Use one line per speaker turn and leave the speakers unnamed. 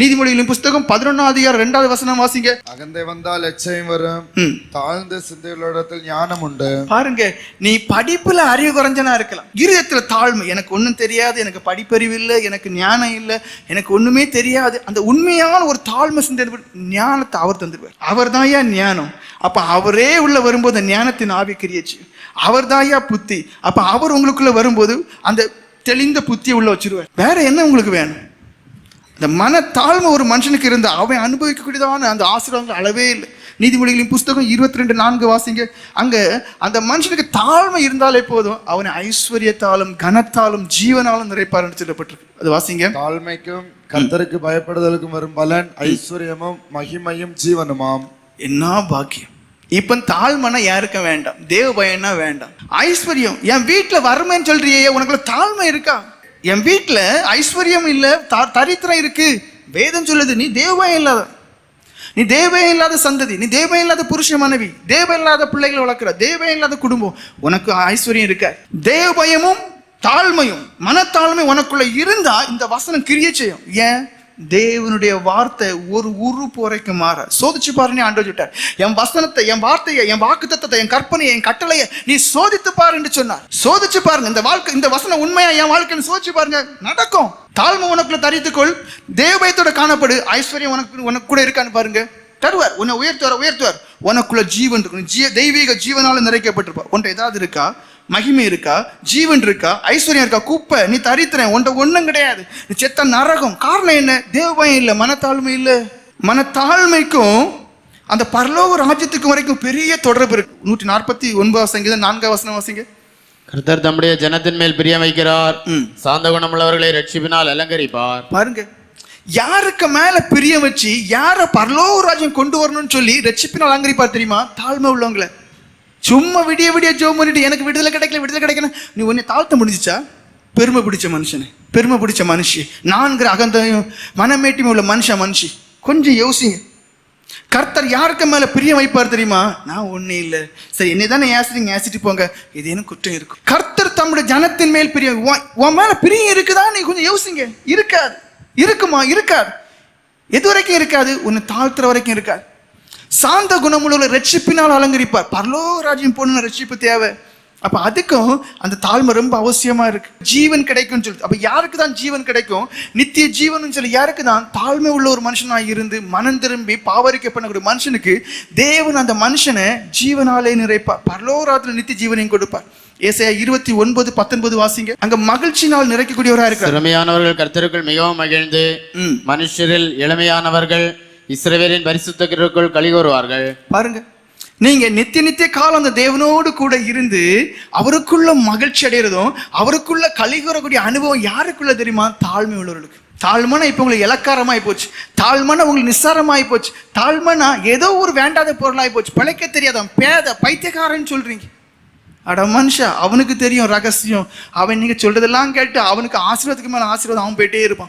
நீதிமொழிகளின் புஸ்தகம் பதினொன்னாவது அதிகாரம் ரெண்டாவது வசனம் வாசிங்க.
அகந்தை வந்தால் எச்சையும் வரும். தாழ்ந்த சிந்தையுள்ளடத்தில் ஞானம் உண்டு.
பாருங்க நீ படிப்புல அறிவு குறைஞ்சனா இருக்கலாம். இருதயத்துல தாழ்மை எனக்கு ஒண்ணும் தெரியாது எனக்கு படிப்பறிவு இல்லை எனக்கு ஞானம் இல்லை எனக்கு ஒண்ணுமே தெரியாது. அந்த உண்மையான ஒரு தாழ்மை சிந்தை ஞானத்தை அவர் தந்துடுவார். அவர் தான் ஞானம். அப்ப அவரே உள்ள வரும்போது அந்த ஞானத்தின் ஆவி கிரியச்சு அவர் தான் புத்தி. அப்ப அவர் உங்களுக்குள்ள வரும்போது அந்த தெளிந்த புத்தியை உள்ள வச்சிருவார். வேற என்ன உங்களுக்கு வேணும்? இந்த மன தாழ்மை ஒரு மனுஷனுக்கு இருந்தா அவன் அனுபவிக்கக்கூடியதான அந்த ஆசீர்வாதங்கள் அளவே இல்லை. நீதிமொழிகளின் புஸ்தகம் இருபத்தி ரெண்டு நான்கு வாசிங்க. அங்க அந்த மனுஷனுக்கு தாழ்மை இருந்தாலே போதும். அவனை ஐஸ்வர்யத்தாலும் கனத்தாலும் ஜீவனாலும் நிறைப்பார்னு சொல்லப்பட்டிருக்கு. அது வாசிங்க.
தாழ்மைக்கும் கர்த்தருக்கு பயப்படுதலுக்கும் வரும் பலன் ஐஸ்வர்யமும் மகிமையும் ஜீவனுமாம்.
என்ன பாக்கியம். இப்ப தாழ்மைனா யாருக்கும் வேண்டாம். தேவ பயம்னா வேண்டாம். ஐஸ்வர்யம் என் வீட்டுல வறுமைன்னு சொல்றியே உனக்குள்ள தாழ்மை இருக்கா? என் வீட்டில் ஐஸ்வர்யம் இல்லை த- தரித்திரம் இருக்கு. வேதம் சொல்லுது நீ தேவம் இல்லாத நீ தேவம் இல்லாத சந்ததி நீ தேவம் இல்லாத புருஷ மனைவி தேவம் இல்லாத பிள்ளைகளை வளர்க்குற தேவம் இல்லாத குடும்பம் உனக்கு ஐஸ்வர்யம் இருக்க. தேவபயமும் தாழ்மையும் மனத்தாழ்மை உனக்குள்ள இருந்தா இந்த வசனம் கிரிய செய்யும். ஏன்? தேவனுடைய வார்த்தை ஒரு உறுப்பு வரைக்கும் மாற. சோதிச்சு பாருன்னு ஆண்டு விட்டார் என் வசனத்தை என் வார்த்தையை என் வாக்கு தத்தத்தை என் கற்பனையை என் கட்டளையை நீ சோதித்து பாருன்னு சொன்னார். சோதிச்சு பாருங்க இந்த வாழ்க்கை இந்த வசனம் உண்மையா என் வாழ்க்கைன்னு சோதிச்சு பாருங்க. நடக்கும். தாழ்மை உனக்குள்ள தரித்துக்கொள். தேவயத்தோட காணப்படு. ஐஸ்வர்யம் உனக்கு உனக்கு கூட இருக்கான்னு பாருங்க. தருவார். உன்னை உயர்த்துவார் உயர்த்துவார். உனக்குள்ள ஜீவன் இருக்கும். ஜீ தெய்வீக ஜீவனால நிறைக்கப்பட்டிருப்பார். உன்ட்ட ஏதாவது இருக்கா? மகிமை இருக்கா? ஜீவன் இருக்கா? ஐஸ்வர்யம் இருக்கா? குப்பை. நீ தரித்திரன். உன்ட்ட ஒண்ணும் கிடையாது. நீ செத்த நரகம். காரணம் என்ன? தேவபயம் இல்லை மனத்தாழ்மை இல்லை. மனத்தாழ்மைக்கும் அந்த பரலோக ராஜ்யத்துக்கு வரைக்கும் பெரிய தொடர்பு இருக்கு. நூற்றி நாற்பத்தி ஒன்பதாம் சங்கீதம் நான்காம் வசனம் வாசிங்க.
கர்த்தர் தம்முடைய ஜனத்தின் மேல் பிரியம் வைக்கிறார். சாந்த குணமுள்ளவர்களை ரட்சிப்பினால் அலங்கரிப்பார்.
பாருங்க. யாருக்கு மேல பிரியம் வச்சு யார பரலோக ராஜ்யம் கொண்டு வரணும்னு சொல்லி ரட்சிப்பினால் அலங்கரிப்பார் தெரியுமா? தாழ்மை உள்ளவங்களை. சும்மா விடிய விடிய ஜோம் பண்ணிட்டு எனக்கு விடுதலை கிடைக்கல விடுதலை கிடைக்கல. நீ உன்னை தாழ்த்த முடிஞ்சிச்சா? பெருமை பிடிச்ச மனுஷன் பெருமை பிடிச்ச மனுஷி. நான்கிற அகந்தையும் மனமேட்டியும் உள்ள மனுஷன் மனுஷி. கொஞ்சம் யோசிங்க. கர்த்தர் யாருக்கு மேல பிரியம் வைப்பார் தெரியுமா? நான் ஒன்றும் இல்ல. சரி என்னை தானே ஏசுறீங்க ஏசிட்டு போங்க. இது என்ன குற்றம் இருக்கும். கர்த்தர் தம்முடைய ஜனத்தின் மேல் பிரியம். உன் உன் மேல பிரியம் இருக்குதா? நீ கொஞ்சம் யோசிங்க. இருக்காது. இருக்குமா? இருக்காது. எது வரைக்கும் இருக்காது. உன்னை தாழ்த்துற வரைக்கும் இருக்காது. சாந்த குணமுள்ள ரட்சிப்பினால் அலங்கரிப்பார். பரலோ ராஜ்யம் போன ரட்சிப்பு தேவை. அப்ப அதுக்கும் அந்த தாழ்மை ரொம்ப அவசியமா இருக்கு. ஜீவன் கிடைக்கும்னு சொல்லி அப்ப யாருக்கு தான் ஜீவன் கிடைக்கும்? நித்திய ஜீவன் சொல்லி யாருக்கு தான் தாழ்மை உள்ள ஒரு மனுஷனா இருந்து மனம் திரும்பி பாவரிக்க பண்ணக்கூடிய மனுஷனுக்கு தேவன் அந்த மனுஷனை ஜீவனாலே நிறைப்பார். பரலோராத்துல நித்திய ஜீவனையும் கொடுப்பார். ஏசாயா இருபத்தி ஒன்பது பத்தொன்பது வாசிங்க. அங்க மகிழ்ச்சினால் நிறைக்கக்கூடியவரா இருக்கிறார்.
திறமையானவர்கள் கர்த்தருக்குள் மிகவும் மகிழ்ந்து. மனுஷரில் இளமையானவர்கள் இஸ்ரவேலின் பரிசுத்தருக்குள் வருவார்கள்
பாருங்க. நீங்க நித்திய நித்திய காலம் அந்த தேவனோடு கூட இருந்து அவருக்குள்ள மகிழ்ச்சி அடைகிறதும் அவருக்குள்ள கலிகூறக்கூடிய அனுபவம் யாருக்குள்ள தெரியுமா? தாழ்மை உள்ளவர்களுக்கு தாழ்மனா இப்போ உங்களுக்கு இலக்காரமாய் போச்சு. தாழ்மனா உங்களுக்கு நிஸ்சாரமாய் போச்சு. தாழ்மனா ஏதோ ஒரு வேண்டாத பொருளாய் போச்சு. பிழைக்க தெரியாதவன் பேத பைத்தியக்காரன்னு சொல்றீங்க. அட மனுஷா அவனுக்கு தெரியும் ரகசியம். அவன் நீங்க சொல்றதெல்லாம் கேட்டு அவனுக்கு ஆசீர்வாதத்துக்கு மேல ஆசீர்வாதம் அவன் போயிட்டே இருப்பான்.